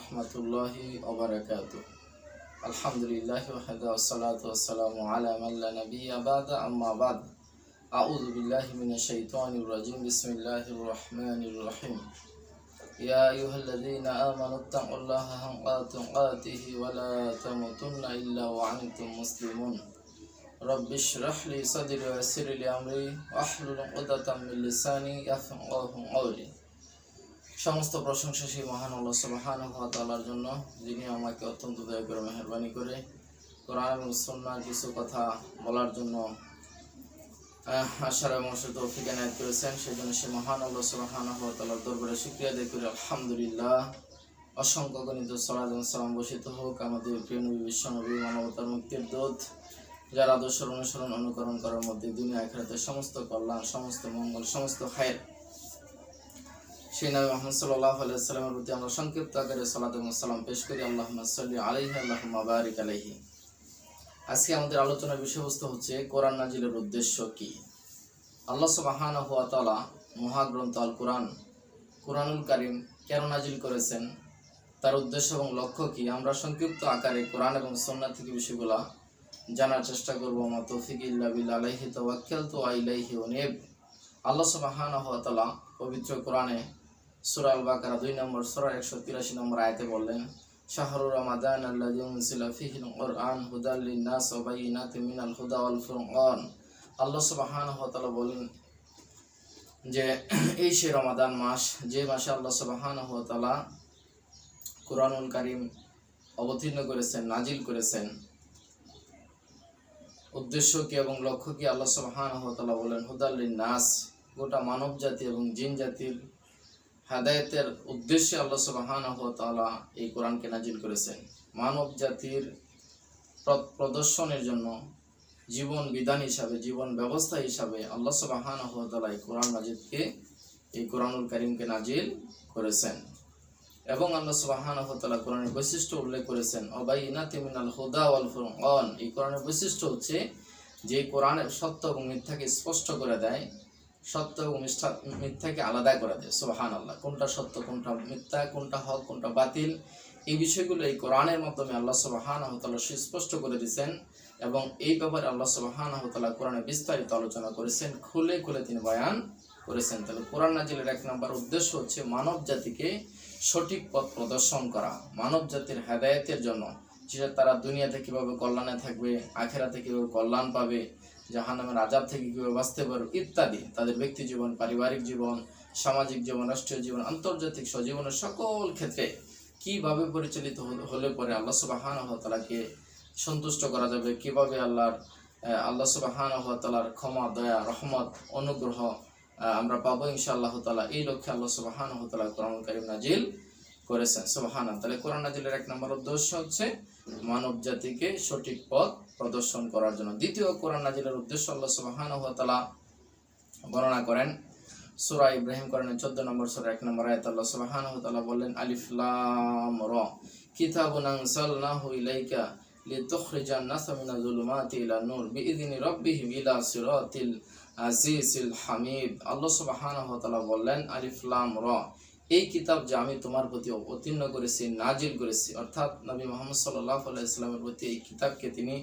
ورحمة الله وبركاته الحمد لله وحده والصلاة والسلام على من لا نبي بعد أما بعد۔ أعوذ بالله من الشيطان الرجيم بسم الله الرحمن الرحيم يا أيها الذين آمنوا اتقوا الله حق تقاته ولا تموتن إلا وأنتم مسلمون۔ رب اشرح لي صدري ويسر لي أمري واحلل عقدة من لساني يفقهوا قولي সমস্ত প্রশংসা সেই মহান আল্লাহ সুবহানাহু ওয়া তাআলার জন্য, যিনি আমাকে অত্যন্ত দয়া করে মেহেরবানি করে কোরআন এবং সুন্নাহর কিছু কথা বলার জন্য আশার এবং সে তৌফিক করেছেন। সেই জন্য সে মহান আল্লাহ সুবহানাহু ওয়া তাআলার দরবারে শুকরিয়া আদায় করি। আলহামদুলিল্লাহ। অসংখ্য গণিত এবং সালাম বর্ষিত হোক আমাদের প্রিয় নবী, বিশ্ব নবী, মানবতার মুক্তির দূত, যার আদর্শের অনুসরণ, অনুকরণ করার মধ্যে দুনিয়া, আখিরাতের সমস্ত কল্যাণ, সমস্ত মঙ্গল, সমস্ত খায়ের সেই নবী মোহাম্মদ সাল্লাহ প্রতি আমরা সংক্ষিপ্ত আকারে সালাত এবং সালাম পেশ করি। আল্লাহ সাল্লি আলাইহি আল্লাহ বারিক আলাইহি। আজকে আমাদের আলোচনার বিষয়বস্তু হচ্ছে কোরআন নাজিলের উদ্দেশ্য সুবাহান মহাগ্রন্থ আল কোরআন কেন নাজিল করেছেন? তার উদ্দেশ্য এবং লক্ষ্য কি? আমরা সংক্ষিপ্ত আকারে কোরআন এবং সন্না থেকে বিষয়গুলা জানার চেষ্টা করব। মা তৌফিক ইল্লা বিল্লাহ, আলাইহি তাওয়াক্কালতু ওয়া ইলাইহি উনীব। আল্লাহ সুবহানাহু ওয়া পবিত্র কোরআনে সূরা আল বাকারা 2 নম্বর, সূরা 183 নম্বর আয়তে বললেন, শাহরু রমাদান আল্লাযী উনজিলা ফীহিল কুরআন হুদাল বায়িনাতিন মিনাল হুদা ওয়াল ফুরকান আল্লাহ বলেন যে, এই সে রমাদান মাস, যে মাসে আল্লাহ সুবহানাহু ওয়া তাআলা কারীম অবতীর্ণ করেছেন নাজিল করেছেন। উদ্দেশ্য কি এবং লক্ষ্য কি আল্লাহ সুবহানাহু ওয়া বলেন হুদাল্লিন নাস গোটা মানব জাতি এবং জিন জাতির হেদায়েতের উদ্দেশ্যে আল্লাহ সুবহানাহু ওয়া এই কোরআনকে নাজিল করেছেন। মানব জাতির প্র- প্রদর্শনের জন্য জীবন বিধান হিসাবে, জীবন ব্যবস্থা হিসাবে আল্লাহ সুবহানাহু ওয়া এই কোরআন মাজিদকে এই কোরআনুল কারীমকে নাজিল করেছেন। এবং আল্লাহ সুবহানাহু ওয়া কোরআনের বৈশিষ্ট্য উল্লেখ করেছেন, অবাইনাতি মিনাল হুদা ওয়াল ফুরকান। এই কোরআনের বৈশিষ্ট্য হচ্ছে যে কোরআনের সত্য এবং মিথ্যাকে স্পষ্ট করে দেয় সত্য এবং মিথ্যা, মিথ্যাকে আলাদা করে দেয় সুবহান আল্লাহ কোনটা সত্য, কোনটা মিথ্যা, কোনটা হক, কোনটা বাতিল, এই বিষয়গুলো এই কোরআনের মাধ্যমে আল্লাহ সুবহানাহু ওয়া তাআলা সুস্পষ্ট করে দিয়েছেন এবং এই ব্যাপারে আল্লাহ সুবহানাহু ওয়া তাআলা কোরআনে বিস্তারিত আলোচনা করেছেন, খুলে খুলে তিনি বয়ান করেছেন। তাহলে কোরআন নাজিলের এক নম্বর উদ্দেশ্য হচ্ছে মানব জাতিকে সঠিক পথ প্রদর্শন করা, মানব জাতির হেদায়েতের জন্য। যেটা তারা দুনিয়াতে কীভাবে কল্যাণে থাকবে, আখেরাতে কীভাবে কল্যাণ পাবে জাহান্নামের আজাব থেকে কীভাবে বাঁচতে পারবে, ইত্যাদি। তাদের ব্যক্তি জীবন, পারিবারিক জীবন, সামাজিক জীবন, রাষ্ট্রীয় জীবন, আন্তর্জাতিক সজীবনের সকল ক্ষেত্রে কীভাবে পরিচালিত হলে- পরে আল্লাহ সুবাহান তালাকে সন্তুষ্ট করা যাবে? কীভাবে আল্লাহর আল্লাহ সুবাহান তালার ক্ষমা, দয়া, রহমত, অনুগ্রহ আমরা পাবো ইনশাআল্লাহ তালা এই লক্ষ্যে আল্লাহ সুবাহান তালা কোরআন করিম নাজিল করেছেন। সুবাহান তাহলে কোরআন নাজিলের এক নম্বর উদ্দেশ্য হচ্ছে মানব জাতিকে সঠিক পথ প্রদর্শন করার জন্য। দ্বিতীয় কোরআন নাজিলের উদ্দেশ্য আল্লাহ সুবাহান বর্ণনা করেন। সূরা ইব্রাহিম কোরআনের 14 নম্বর সূরা 1 নম্বর আয়াত। আল্লাহ সুবহানাহু ওয়া বললেন, আলিফ লাম রা। বললেন, আলিফ রা। এই কিতাব যে আমি তোমার প্রতি অবতীর্ণ করেছি, নাজিল করেছি, অর্থাৎ নবী মোহাম্মদ সাল্লাল্লাহু আলাইহি প্রতি এই কিতাবকে তিনি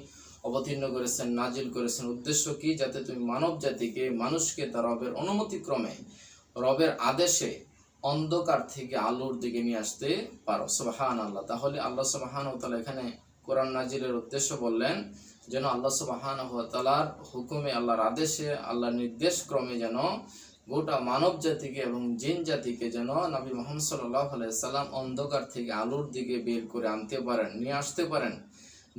অবতীর্ণ করেছেন, নাজিল করেছেন। উদ্দেশ্য কি? যাতে তুমি মানব জাতিকে, মানুষকে তার রবের অনুমতিক্রমে, রবের আদেশে অন্ধকার থেকে আলোর দিকে নিয়ে আসতে পারো। সুবাহান আল্লাহ তাহলে আল্লাহ সুবাহান তালা এখানে কোরআন নাজিলের উদ্দেশ্য বললেন যেন আল্লাহ সুবাহান তালার হুকুমে, আল্লাহর আদেশে, আল্লাহর নির্দেশ ক্রমে যেন গোটা মানব জাতিকে এবং জিন জাতিকে যেন নবী মোহাম্মদ সাল্লাহ সাল্লাম অন্ধকার থেকে আলোর দিকে বের করে আনতে পারেন, নিয়ে আসতে পারেন।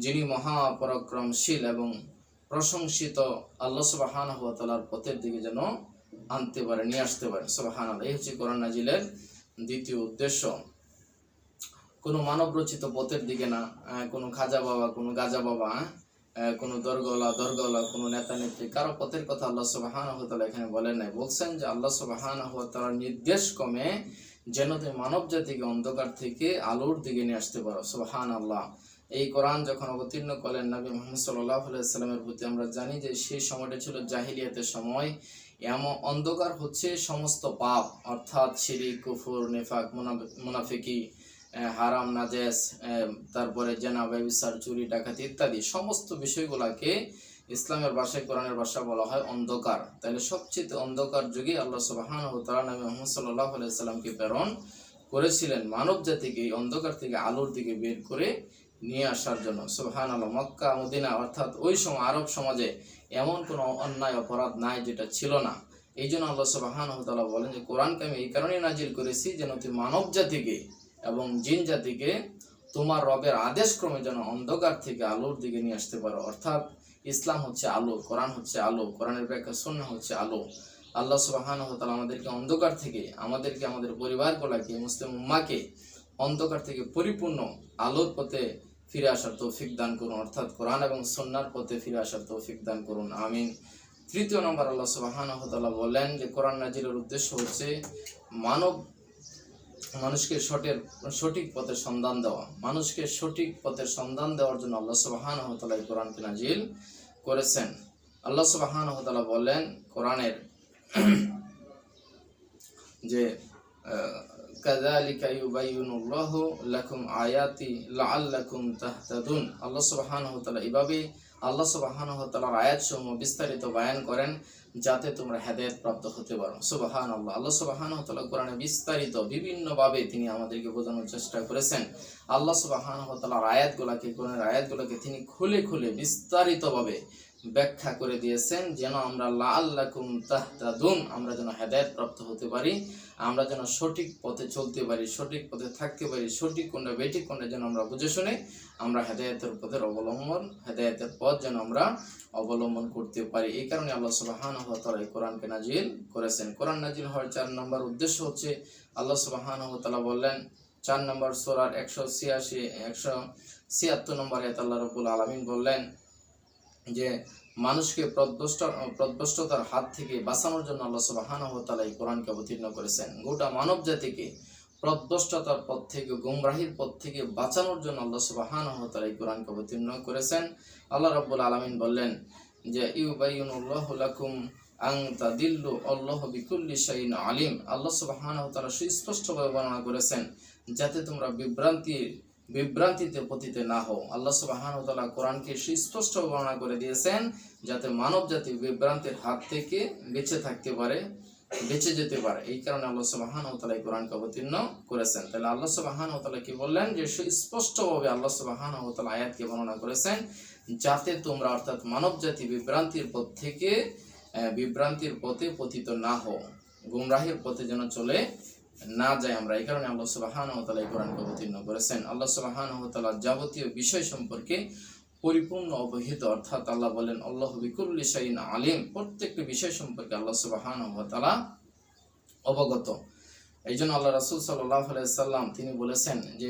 যিনি মহাপরাক্রমশীল এবং প্রশংসিত আল্লাহ সুবাহান তালার পথের দিকে যেন আনতে পারে নিয়ে আসতে পারে সুবাহান এই হচ্ছে কোরআন নাজিলের দ্বিতীয় উদ্দেশ্য। কোনো মানব রচিত পথের দিকে না কোনো খাজা বাবা, কোনো গাজা বাবা কোনো দরগলা দরগলা, কোনো নেতা নেত্রী কারও পথের কথা আল্লাহ সুবাহান এখানে বলেন নাই। বলছেন যে আল্লাহ সুবাহান তালার নির্দেশ কমে যেন তুমি মানব জাতিকে অন্ধকার থেকে আলোর দিকে নিয়ে আসতে পারো। সুবাহান আল্লাহ এই কোরআন যখন অবতীর্ণ করলেন নবী মোহাম্মদ সাল্লাহ সাল্লামের প্রতি, আমরা জানি যে সেই সময়টা ছিল জাহিলিয়াতের সময়। এমন অন্ধকার হচ্ছে সমস্ত পাপ, অর্থাৎ শিরিক, কুফুর, নেফাক মুনাফ- মুনাফিকি হারাম নাজেস তারপরে জেনা ব্যবসার চুরি, ডাকাতি ইত্যাদি সমস্ত বিষয়গুলোকে ইসলামের ভাষায়, কোরআনের ভাষা বলা হয় অন্ধকার। তাহলে সবচেয়ে অন্ধকার যুগে আল্লাহ সুবাহান ও তালা নবী মোহাম্মদ সাল্লাহ সাল্লামকে প্রেরণ করেছিলেন মানব জাতিকে এই অন্ধকার থেকে, আলোর দিকে বের করে নিয়ে আসার জন্য। সুবহান আল্লাহ মক্কা, মদিনা, অর্থাৎ ওই সময় আরব সমাজে এমন কোনো অন্যায়, অপরাধ নাই যেটা ছিল না। এই জন্য আল্লাহ সুবাহান তাআলা বলেন যে, কোরআনকে আমি এই কারণে নাজিল করেছি যেন তুই মানব জাতিকে এবং জিন জাতিকে তোমার রবের আদেশ ক্রমে যেন অন্ধকার থেকে আলোর দিকে নিয়ে আসতে পারো। অর্থাৎ ইসলাম হচ্ছে আলো, কোরআন হচ্ছে আলো, কোরআনের ব্যাখ্যা শূন্য হচ্ছে আলো। আল্লাহ সুবাহান তাআলা আমাদেরকে অন্ধকার থেকে, আমাদেরকে আমাদের পরিবার পরিবারগুলাকে, মুসলিম উম্মাকে অন্ধকার থেকে পরিপূর্ণ আলোর পথে ফিরে আসার তৌফিক দান করুন। অর্থাৎ কোরআন এবং সন্ন্যার পথে ফিরে আসার তৌফিক দান করুন। আমিন। তৃতীয় নম্বর আল্লাহ সুবাহান বললেন যে, কোরআন নাজিরের উদ্দেশ্য হচ্ছে মানব মানুষকে সঠিক সঠিক পথের সন্ধান দেওয়া, মানুষকে সঠিক পথের সন্ধান দেওয়ার জন্য আল্লাহ সুবাহান এই কোরআনকে নাজিল করেছেন? আল্লাহ সুবাহান বললেন কোরআনের যে লাকুম আয়াতি আল্লাহ সুবহানাহু ওয়া এভাবে আল্লাহ সুবাহান ওয়া তাআলার আয়াতসমূহ বিস্তারিত বায়ান করেন যাতে তোমরা হেদায়ত প্রাপ্ত হতে পারো। সুবাহান আল্লাহ আল্লাহ সুবাহান কোরআনে বিস্তারিত বিভিন্নভাবে তিনি আমাদেরকে বোঝানোর চেষ্টা করেছেন। আল্লাহ সুবাহান আয়াতগুলাকে আয়াতগুলোকে, কোরআনের আয়াতগুলোকে তিনি খুলে খুলে বিস্তারিতভাবে ব্যাখ্যা করে দিয়েছেন যেন আমরা লাআল্লাকুম তাহতাদুন, আমরা যেন হেদায়েত প্রাপ্ত হতে পারি, আমরা যেন সঠিক পথে চলতে পারি, সঠিক পথে থাকতে পারি, সঠিক কোনটা বেঠিক কোনটা যেন আমরা বুঝে শুনে আমরা হেদায়েতের পথের অবলম্বন, হেদায়েতের পথ যেন আমরা অবলম্বন করতে পারি। এই কারণে আল্লাহ সুবহানাহু ওয়া তাআলা এই কোরআনকে নাজিল করেছেন। কোরআন নাজিল হওয়ার চার নম্বর উদ্দেশ্য হচ্ছে, আল্লাহ সুবহানাহু ওয়া তাআলা বললেন, চার নম্বর সূরার একশো ছিয়াশি, একশো ছিয়াত্তর নম্বর আয়াত আল্লাহ রাব্বুল আলামিন বললেন যে মানুষকে প্রদ্বষ্ট প্রদ্বষ্টতার হাত থেকে বাঁচানোর জন্য আল্লাহ সুবহানাহু ওয়া তাআলা এই কোরআনকে অবতীর্ণ করেছেন। গোটা মানব জাতিকে প্রদ্বষ্টতার পথ থেকে, গুমরাহির পথ থেকে বাঁচানোর জন্য আল্লাহ সুবহানাহু ওয়া তাআলা এই কোরআনকে অবতীর্ণ করেছেন। আল্লাহ রাব্বুল আলামিন বললেন যে, ইউবাইয়িনুল্লাহু লাকুম আং তাদিল্লু আল্লাহু বিকুল্লি শাইইন আলিম। আল্লাহ সুবহানাহু ওয়া তাআলা সুস্পষ্টভাবে বর্ণনা করেছেন, যাতে তোমরা বিভ্রান্তি বিভ্রান্তিতে পতিতে না হও। আল্লাহ তাআলা কোরআনকে সুস্পষ্ট বর্ণনা করে দিয়েছেন যাতে মানব জাতি বিভ্রান্তির হাত থেকে বেঁচে থাকতে পারে, বেঁচে যেতে পারে। এই কারণে আল্লাহ সুবহানাহু ওয়া তাআলা কোরআনকে অবতীর্ণ করেছেন। তাহলে আল্লাহ সুবহানাহু ওয়া তাআলা কি বললেন? যে সুস্পষ্টভাবে আল্লাহ সুবহানাহু ওয়া তাআলা আয়াতকে বর্ণনা করেছেন যাতে তোমরা অর্থাৎ মানব জাতি বিভ্রান্তির পথ থেকে বিভ্রান্তির পথে পতিত না হও। গুমরাহের পথে যেন চলে না যায় আমরা, এই কারণে আল্লাহ সুবহানাহু ওয়া তাআলা এই কোরআনকে অবতীর্ণ করেছেন। আল্লাহ সুবহানাহু ওয়া যাবতীয় বিষয় সম্পর্কে পরিপূর্ণ অবহিত, অর্থাৎ আল্লাহ বলেন, আল্লাহ বিকুল্লি শাইন আলিম। প্রত্যেকটি বিষয় সম্পর্কে আল্লাহ সুবহানাহু ওয়া তাআলা অবগত। এই জন্য আল্লাহ রাসূল সাল্লাম তিনি বলেছেন যে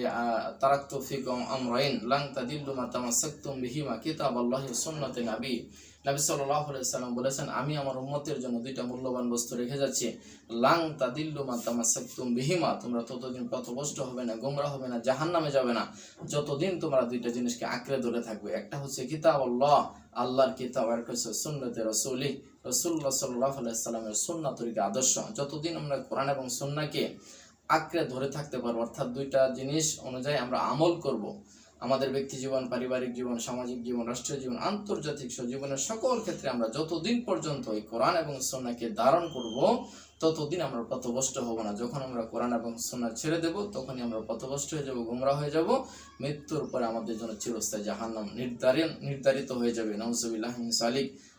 তারাক্তু ফিকুম আমরাইন লাং তাদিল্লু মা তামাসসাকতুম বিহিমা কিতাবাল্লাহি ওয়া সুন্নাতি নবী। নবী আলাইহি সাল্লাম বলেছেন, আমি আমার উম্মতের জন্য দুইটা মূল্যবান বস্তু রেখে যাচ্ছি। লাং তাদিল্লু মা তামাসসাকতুম বিহিমা, তোমরা ততদিন পথভ্রষ্ট হবে না, গোমরা হবে না, জাহান্নামে যাবে না। যতদিন তোমরা দুইটা জিনিসকে আঁকড়ে ধরে থাকবে, একটা হচ্ছে কিতাব আল্লাহ আল্লাহর কিতাব, আর হচ্ছে সুন্নতে রসুলি। রসুল্লাহ সাল্লাহ আলাইসাল্লামের সুন্না তরিকা আদর্শ। যতদিন আমরা কোরআন এবং সুন্নাকে আঁকড়ে ধরে থাকতে পারব, অর্থাৎ দুইটা জিনিস অনুযায়ী আমরা আমল করব আমাদের ব্যক্তি জীবন, পারিবারিক জীবন, সামাজিক জীবন, রাষ্ট্রীয় জীবন, আন্তর্জাতিক জীবনের সকল ক্ষেত্রে আমরা যতদিন পর্যন্ত এই কোরআন এবং সন্নাকে ধারণ করব, ততদিন আমরা পথভ্রষ্ট হব না। যখন আমরা কোরআন এবং সন্না ছেড়ে দেব, তখনই আমরা পথভ্রষ্ট হয়ে যাব গুমরা হয়ে যাব, মৃত্যুর পরে আমাদের জন্য চিরস্থায়ী জাহান্নাম নির্ধারিত নির্ধারিত হয়ে যাবে। নওজুবিল্লাহ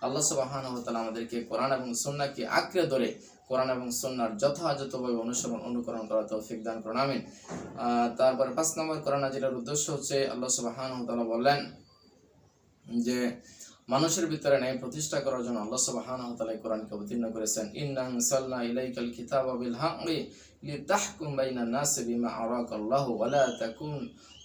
আল্লাহ ওয়া তাআলা আমাদেরকে কোরআন এবং সন্নাকে আঁকড়ে ধরে কোরআন এবং সন্ন্যার যথাযথভাবে অনুসরণ, অনুকরণ করা তৌফিক দান করুন, আমিন। তারপরে পাঁচ নম্বর কোরআন নাজিরের উদ্দেশ্য হচ্ছে আল্লাহ সুবহানাহু ওয়া তাআলা বললেন যে, মানুষের ভিতরে ন্যায় প্রতিষ্ঠা করার জন্য আল্লাহ সুবহানাহু ওয়া তাআলা এই কোরআনকে অবতীর্ণ করেছেন। ইন্না আনসালনা ইলাইকাল কিতাবা বিল হাক্কি লিতাহকুম বাইনান নাস বিমা আরাকাল্লাহু ওয়া লা তাকুন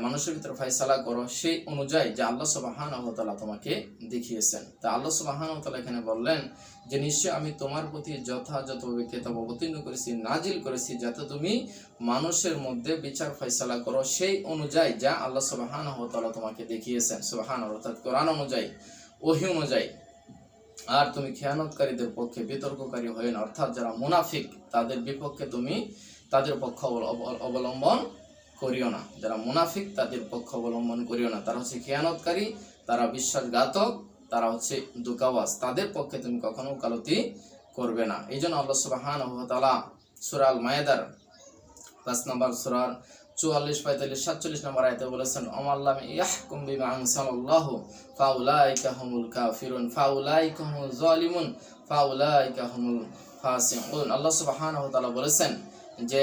মানুষের ভিতরে ফয়সালা করো, সেই অনুযায়ী যে আল্লাহ সুবাহান তোমাকে দেখিয়েছেন। তা আল্লাহ সুবাহান এখানে বললেন যে নিশ্চয় আমি তোমার প্রতি যথাযথভাবে কেতাব অবতীর্ণ করেছি, নাজিল করেছি, যাতে তুমি মানুষের মধ্যে বিচার, ফয়সালা করো, সেই অনুযায়ী যা আল্লাহ সুবাহান তোমাকে দেখিয়েছেন। সুবাহান অর্থাৎ কোরআন অনুযায়ী, ওহি অনুযায়ী। আর তুমি খেয়ানতকারীদের পক্ষে বিতর্ককারী হয়ে না, অর্থাৎ যারা মুনাফিক, তাদের বিপক্ষে তুমি তাদের পক্ষ অবল- অবল- অবলম্বন করিও না। যারা মুনাফিক, তাদের পক্ষ অবলম্বন করিও না। তারা হচ্ছে খেয়ানতকারী, তারা বিশ্বাসঘাতক, তারা হচ্ছে দুকাওয়াজ তাদের পক্ষে তুমি কখনো কালতি করবে না। এই জন্য আল্লাহ সুবাহান সুরাল মায়েদার পাঁচ নম্বর সুরার চুয়াল্লিশ, পঁয়তাল্লিশ, সাতচল্লিশ নম্বর আয়তে বলেছেন অমাল্লাম ইয়াহকুম বিমা আনসালাল্লাহু ফাউলাইকা হুমুল কাফিরুন, ফাউলাইকা হুমুল জালিমুন ফাউলাইকা হুমুল ফাসিকুন। আল্লাহ সুবহানাহু ওয়া তাআলা বলেছেন যে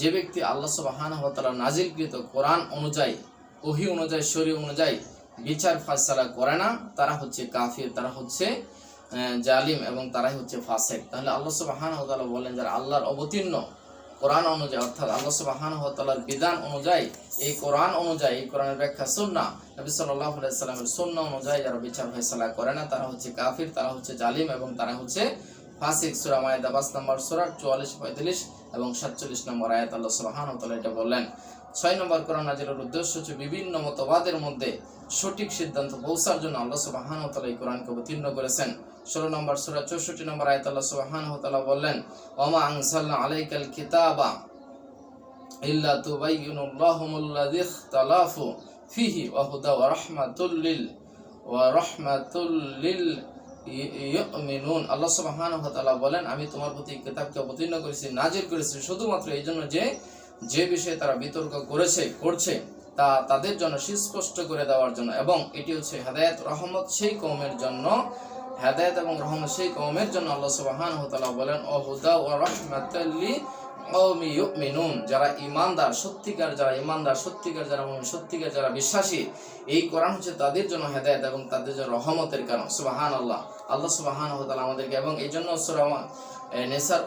যে ব্যক্তি আল্লাহ সুবহানাহু ওয়া তাআলা নাজিলকৃত কোরআন অনুযায়ী, ওহি অনুযায়ী, শরীয় অনুযায়ী বিচার ফায়সালা করে না, তারা হচ্ছে কাফির, তারা হচ্ছে জালিম এবং তারাই হচ্ছে ফাসেক। তাহলে আল্লাহ তাআলা বলেন যারা আল্লাহর অবতীর্ণ কোরআন অনুযায়ী, অর্থাৎ আল্লাহ তাআলার বিধান অনুযায়ী, এই কোরআন অনুযায়ী, এই কোরআনের ব্যাখ্যা সুন্নাহ, নবী আলাইহি সাল্লামের সুন্নাহ অনুযায়ী যারা বিচার ফয়সালা করে না, তারা হচ্ছে কাফির, তারা হচ্ছে জালিম এবং তারা হচ্ছে ফাসিক সুরা মায়েদা 5 নম্বর সূরা 44 45 এবং 47 নম্বর আয়াত আল্লাহ সুবহানাহু ওয়া তাআলা এটা বললেন। ছয় নম্বর কোরআন নাজিলের উদ্দেশ্য হচ্ছে বিভিন্ন মতবাদের মধ্যে সঠিক সিদ্ধান্ত পৌঁছার জন্য আল্লাহ সুবহানাহু ওয়া তাআলা এই কোরআনকে অবতীর্ণ করেছেন। ষোলো নম্বর সূরা 64 নম্বর আয়াত আল্লাহ সুবহানাহু ওয়া তাআলা বললেন, ওমা আনসালনা আলাইকাল কিতাবা ইল্লা তুবাইয়িনুল্লাহুমুল্লাযী ফিহি ওয়া ওয়া রাহমাতুল ওয়া আল্লাহ বলেন, আমি তোমার প্রতি কিতাবকে অবতীর্ণ করেছি, নাজিল করেছি, শুধুমাত্র এই জন্য যে যে বিষয়ে তারা বিতর্ক করেছে, করছে, তা তাদের জন্য সুস্পষ্ট করে দেওয়ার জন্য। এবং এটি হচ্ছে হেদায়েত, রহমত সেই কওমের জন্য, হেদায়েত এবং রহমত সেই কওমের জন্য আল্লাহ সুবহানাহু ওয়া তাআলা বলেন ও হুদা ওয়া রাহমাতাল ইউমিনুন, যারা ঈমানদার, সত্যিকার যারা ইমানদার সত্যিকার যারা মুমিন, সত্যিকার যারা বিশ্বাসী, এই কোরআন হচ্ছে তাদের জন্য হেদায়েত এবং তাদের জন্য রহমতের কারণ। সুবহানাল্লাহ। আল্লাহ আল্লাহ ওয়া তাআলা আমাদেরকে এবং এই জন্য নেসার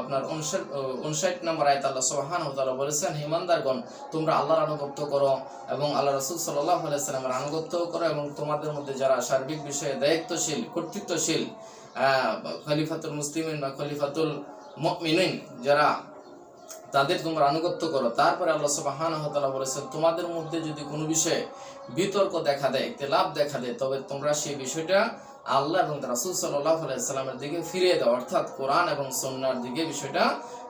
আপনার উনষাট নম্বর আয়ত আল্লাহ সুবহানাহু ওয়া বলেছেন হিমানদারগণ তোমরা আল্লাহর আনুগত্য করো এবং আল্লাহ রাসূল সাল্লাল্লাহু আলাইহি আনুগত্য করো এবং তোমাদের মধ্যে যারা সার্বিক বিষয়ে দায়িত্বশীল, কর্তৃত্বশীল খলিফাতুল মুসলিমিন বা খলিফাতুল মুমিনিন যারা তাদের তোমরা আনুগত্য করো। তারপরে আল্লাহ সুবহানাহু ওয়া তাআলা বলেছেন, তোমাদের মধ্যে যদি কোনো বিষয়ে বিতর্ক দেখা দেয় লাভ দেখা দেয়, তবে তোমরা সেই বিষয়টা আল্লাহ এবং রাসুল সাল্লাহ আলাইসাল্লামের দিকে ফিরিয়ে দাও। অর্থাৎ কোরআন এবং সন্ন্যার দিকে বিষয়টা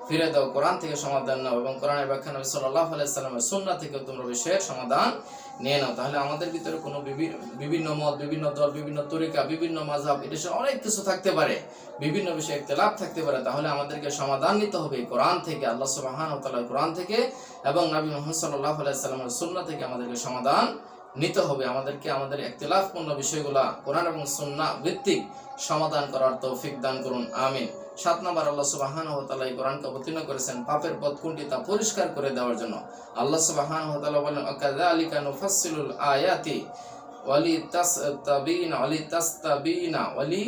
ফিরে দাও, কোরআন থেকে সমাধান নাও এবং কোরআনের ব্যাখ্যা নবী সাল্লাল্লাহু আলাইহি সাল্লামের সুন্নাহ থেকে তোমরা বিষয়ের সমাধান নিয়ে নাও। তাহলে আমাদের ভিতরে কোনো বিভি- বিভিন্ন মত, বিভিন্ন দল, বিভিন্ন তরিকা, বিভিন্ন মাযহাব এটা অনেক কিছু থাকতে পারে, বিভিন্ন বিষয়ে ইখতিলাফ থাকতে পারে। তাহলে আমাদেরকে সমাধান নিতে হবে কোরআন থেকে, আল্লাহ সুবহানাহু ওয়া তাআলার কোরআন থেকে এবং নবী মুহাম্মদ সাল্লাল্লাহু আলাইহি সাল্লামের সুন্নাহ থেকে আমাদেরকে সমাধান নিতে হবে। আমাদেরকে আমাদের ইখতিলাফপূর্ণ বিষয়গুলা কোরআন এবং সুন্নাহ ভিত্তিক সমাধান করার তৌফিক দান করুন। আমিন। সাত নম্বর, আল্লাহ সুবহানাহু ওয়া তাআলা এই কোরআনকে অবতীর্ণ করেছেন পাপের পথ কোনটি তা পরিষ্কার করে দেওয়ার জন্য। আল্লাহ সুবহানাহু ওয়া তাআলা বলেন আকাযালিকা নুফাসসিলুল আয়াতি ওয়ালি তাসতাবিনা ওয়ালি তাসতাবিনা ওয়ালি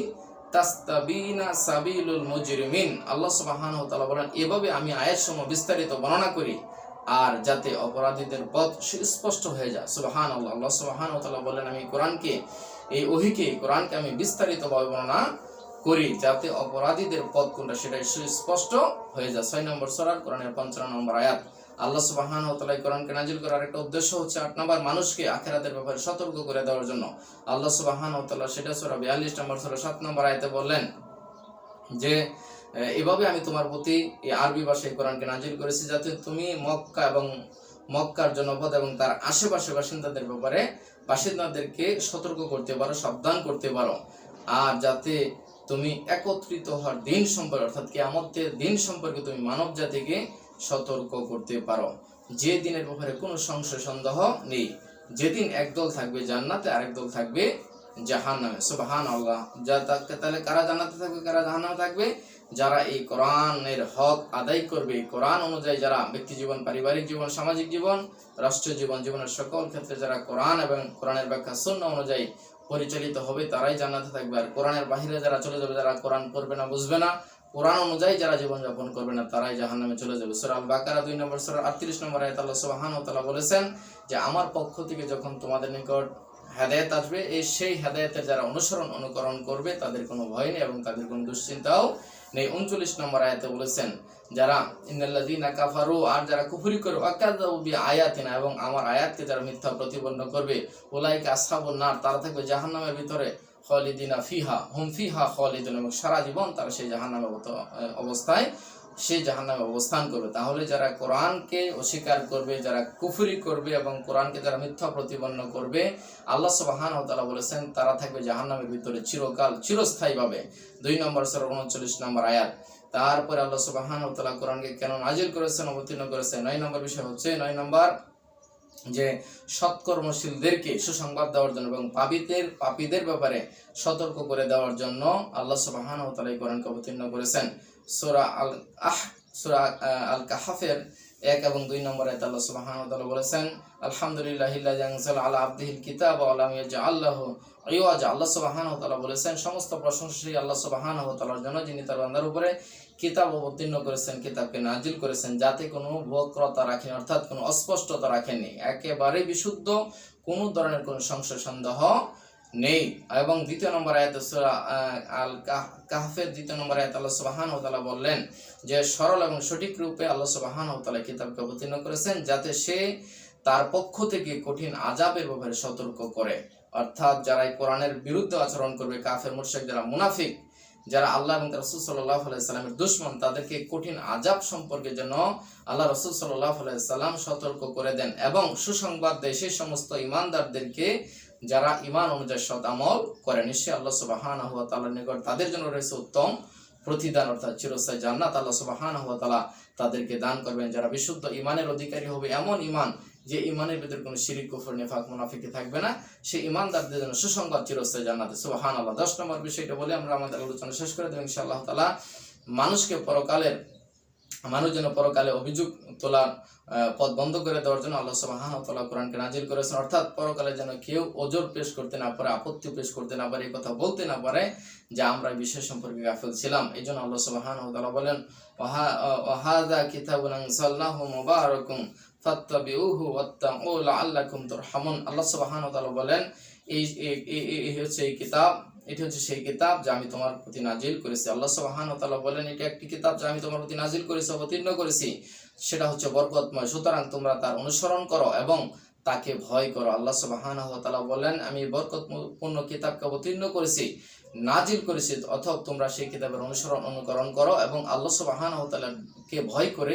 তাস্তাবিনা সাবিলুল মুজরিমিন। আল্লাহ সুবহানাহু ওয়া বলেন, এভাবে আমি আয়ের আয়াতসমূহ বিস্তারিত বর্ণনা করি। আর যাতে অপরাধীদের পথ সুস্পষ্ট হয়ে যায়। সুবহানাল্লাহ। আল্লাহ বলেন আমি কোরআনকে, এই ওহিকে, কোরআনকে আমি বিস্তারিতভাবে বর্ণনা করি যাতে অপরাধীদের পথ কোনটা সেটাই সুস্পষ্ট হয়ে যায়। ছয় নম্বর সরার কোরআনের পঞ্চান্ন নম্বর আয়াত। আল্লাহ তাআলা এই কোরআনকে নাজিল করার একটা উদ্দেশ্য হচ্ছে আট নম্বর মানুষকে আখিরাতের ব্যাপারে সতর্ক করে দেওয়ার জন্য। আল্লাহ সুবহানাহু ওয়া সেটা সূরা 42 নম্বর সূরা 7 নম্বর আয়াতে বললেন যে এভাবে আমি তোমার প্রতি এই আরবি ভাষায় কোরআনকে নাজিল করেছি যাতে তুমি মক্কা এবং মক্কার জনপদ এবং তার আশেপাশে বাসিন্দাদের ব্যাপারে বাসিন্দাদেরকে সতর্ক করতে পারো, সাবধান করতে পারো। আর যাতে তুমি একত্রিত হওয়ার দিন সম্পর্কে, অর্থাৎ কেয়ামতের দিন সম্পর্কে তুমি মানব জাতিকে সতর্ক করতে পারো। যে দিনের ব্যাপারে কোনো সংশয়, সন্দেহ নেই। যেদিন একদল থাকবে জান্নাতে, আরেক দল থাকবে জাহান নামে সুবাহান আল্লাহ যা তাহলে কারা জান্নাতে থাকবে, কারা জাহান্নামে থাকবে? যারা এই কোরআনের হক আদায় করবে কোরআন অনুযায়ী যারা ব্যক্তি জীবন, পারিবারিক জীবন, সামাজিক জীবন রাষ্ট্র জীবন, জীবনের সকল ক্ষেত্রে যারা কোরআন এবং কোরআনের ব্যাখ্যা শূন্য অনুযায়ী পরিচালিত হবে, তারাই জান্নাতে থাকবে। আর কোরআনের বাহিরে যারা চলে যাবে, যারা কোরআন পড়বে না, বুঝবে না, কোরআন অনুযায়ী যারা জীবনযাপন করবে না, তারাই জাহান্নামে চলে যাবে। সূরা আল বাকারা দুই নম্বর, সূরা আটত্রিশ নম্বর আয়াত সুবহানাহু ওয়া তাআলা বলেছেন যে, আমার পক্ষ থেকে যখন তোমাদের নিকট হেদায়েত আসবে, এই সেই হেদায়েতের যারা অনুসরণ, অনুকরণ করবে, তাদের কোনো ভয় নেই এবং তাদের কোনো দুশ্চিন্তাও নেই উনচল্লিশ নম্বর আয়াতে বলেছেন, যারা কাফারু আর যারা কুফুরি করে ওয়াকাযাবু আয়াতিনা এবং আমার আয়াতকে যারা মিথ্যা প্রতিপন্ন করবে ওলাইকে আসহাবুন নার, তারা থাকবে জাহান্নামের ভিতরে, খালিদিনা ফিহা, হুম ফিহা খালিদুন, এবং সারা জীবন তারা সেই জাহান্নামের অবস্থায় সেই জাহান্নামে অবস্থান করবে। তাহলে যারা কোরআনকে অস্বীকার করবে, যারা কুফুরি করবে এবং কোরআনকে যারা মিথ্যা প্রতিপন্ন করবে, আল্লাহ সুবহানাহু তালা বলেছেন, তারা থাকবে জাহান্নামের ভিতরে চিরকাল, চিরস্থায়ীভাবে। দুই নম্বর সর উনচল্লিশ নম্বর আয়াত। তারপরে আল্লাহ সুবাহান তালা কোরআনকে কেন নাজির করেছেন, অবতীর্ণ করেছেন? নয় নম্বর বিষয় হচ্ছে, নয় নম্বর যে সৎকর্মশীলদেরকে সুসংবাদ দেওয়ার জন্য এবং পাপীদের পাপীদের ব্যাপারে সতর্ক করে দেওয়ার জন্য আল্লাহ সুবহানাহু ওয়া তাআলা এই কোরআনকে অবতীর্ণ করেছেন। সোরা আল আহ, সোরা আল কাহাফের এক এবং দুই নম্বরে আল্লাহ সুবহানাহু ওয়া তাআলা বলেছেন আলহামদুলিল্লাহিল্লাযী আনজালা আলা আবদিহিল কিতাবা ইওয়াজা। আল্লাহ সুবহানাহু ওয়া তাআলা বলেছেন, সমস্ত প্রশংসা আল্লাহ সুবহানাহু ওয়া তাআলার জন্য যিনি তার বান্দার উপরে কিতাব অবতীর্ণ করেছেন, কিতাবকে নাজিল করেছেন, যাতে কোনো বক্রতা রাখেন, অর্থাৎ কোনো অস্পষ্টতা রাখেননি একেবারে বিশুদ্ধ, কোনো ধরনের কোনো সংশয় সন্দেহ নেই। এবং দ্বিতীয় নম্বর আয়াত আল কাহ- কাহফের দ্বিতীয় নম্বর আয়াত আল্লাহ সুবহানাহু ওয়া তাআলা বললেন যে, সরল এবং সঠিক রূপে আল্লাহ সুবহানাহু ওয়া তাআলা কিতাবকে অবতীর্ণ করেছেন যাতে সে তার পক্ষ থেকে কঠিন আজাবের ব্যাপারে সতর্ক করে। অর্থাৎ যারা কোরআনের বিরুদ্ধে আচরণ করবে, কাফের, মুশরিক, যারা মুনাফিক যারা আল্লাহ এবং রসুল সাল্লাহ সাল্লামের দুশ্মন, তাদেরকে কঠিন আজাব সম্পর্কে যেন আল্লাহ রসুল সাল্লাহ সাল্লাম সতর্ক করে দেন এবং সুসংবাদ দেয় সেই সমস্ত ইমানদারদেরকে যারা ইমান অনুযায়ী সৎ আমল করে। নিশ্চয়ই আল্লাহ সুবাহান তাআলার নিকট তাদের জন্য রয়েছে উত্তম প্রতিদান, অর্থাৎ চিরস্থায়ী জান্নাত। আল্লাহ সুবাহান তাআলা তাদেরকে দান করবেন। যারা বিশুদ্ধ ইমানের অধিকারী হবে, এমন ইমান যে ইমানের ভিতরে কোনো শিরিক, কুফর, নেফাক মুনাফিকি থাকবে না। সেই ইমানদারদের জন্য সুসংবাদ চিরস্থায়ী জান্নাতে সুবাহান আল্লাহ দশ নম্বর বিষয়টা বলে, আমরা আমাদের আলোচনা শেষ করে দেবো ইনশাআল্লাহ তাআলা। মানুষকে পরকালের মানুষ যেন পরকালে অভিযোগ তোলার পথ বন্ধ করে দেওয়ার জন্য আল্লাহ সুবহানাহু ওয়া তাআলা কোরআনকে নাজিল করেছেন। অর্থাৎ পরকালে যেন কেউ ওজোর পেশ করতে না পারে, আপত্তি পেশ করতে না পারে, এই কথা বলতে না পারে, যে আমরা বিষয় সম্পর্কে গাফিল ছিলাম। এই জন্য আল্লাহ তাআলা বলেন ওয়াহাদা কিতাবুন আনসালনাহু মুবারাকুম কিতাব আমি তোমার প্রতি করেছি। সেটা হচ্ছে বরকতময়। সুতরাং তোমরা তার অনুসরণ করো এবং তাকে ভয় করো। আল্লাহ সুবহানাহু বলেন, আমি বরকতপূর্ণ কিতাবকে অবতীর্ণ করেছি। নাজিল করেছে, অথবা তোমরা সেই কিতাবের অনুসরণ অনুকরণ করো এবং আল্লাহ সুবহানাহু ওয়া কে ভয় করে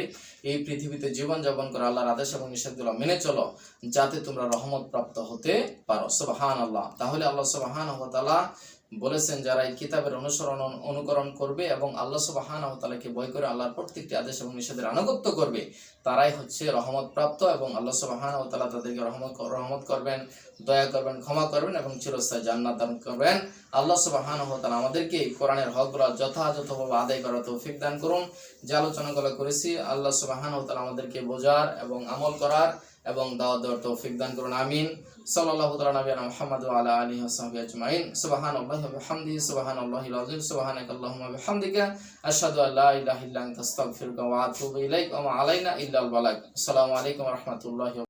এই পৃথিবীতে জীবন যাপন করো আল্লাহর আদেশ এবং নিষেধগুলো মেনে চলো, যাতে তোমরা রহমত প্রাপ্ত হতে পারো। সুবহানাল্লাহ। তাহলে আল্লাহ সুবাহান তাআলা বলেছেন, যারা এই কিতাবের অনুসরণ অনুকরণ করবে এবং আল্লাহ সুবহানাহু ওয়া তাআলাকে ভয় করে আল্লাহর প্রত্যেকটি আদেশ এবং নিষেধের আনুগত্য করবে, তারাই হচ্ছে রহমত প্রাপ্ত এবং আল্লাহ ওয়া তাআলা তাদেরকে রহমত রহমত করবেন, দয়া করবেন, ক্ষমা করবেন এবং চিরস্থায়ী জান্নাত দান করবেন। আল্লাহ ওয়া তাআলা আমাদেরকে কোরআনের হকগুলো যথাযথভাবে আদায় করার তৌফিক দান করুন। যে আলোচনাগুলো করেছি, আল্লাহ ওয়া তাআলা আমাদেরকে বোঝার এবং আমল করার এবং দাওয়াত দেওয়ার তৌফিক দান করুন, আমিন। সাল্লাল্লাহু তাআলা নবিয়ানা মুহাম্মদ ওয়া আলা আলিহি ওয়া সাহবিহি আজমাইন। সুবহানাল্লাহি ওয়া বিহামদিহি সুবহানাল্লাহিল আযীম সুবহানাকাল্লাহুম্মা ওয়া বিহামদিকা, আশহাদু আল লা ইলাহা ইল্লা আনতা, আস্তাগফিরুকা ওয়া আতুবু ইলাইক। ওয়া মা আলাইনা ইল্লাল বালাগ। আসসালামু আলাইকুম ওয়া রাহমাতুল্লাহি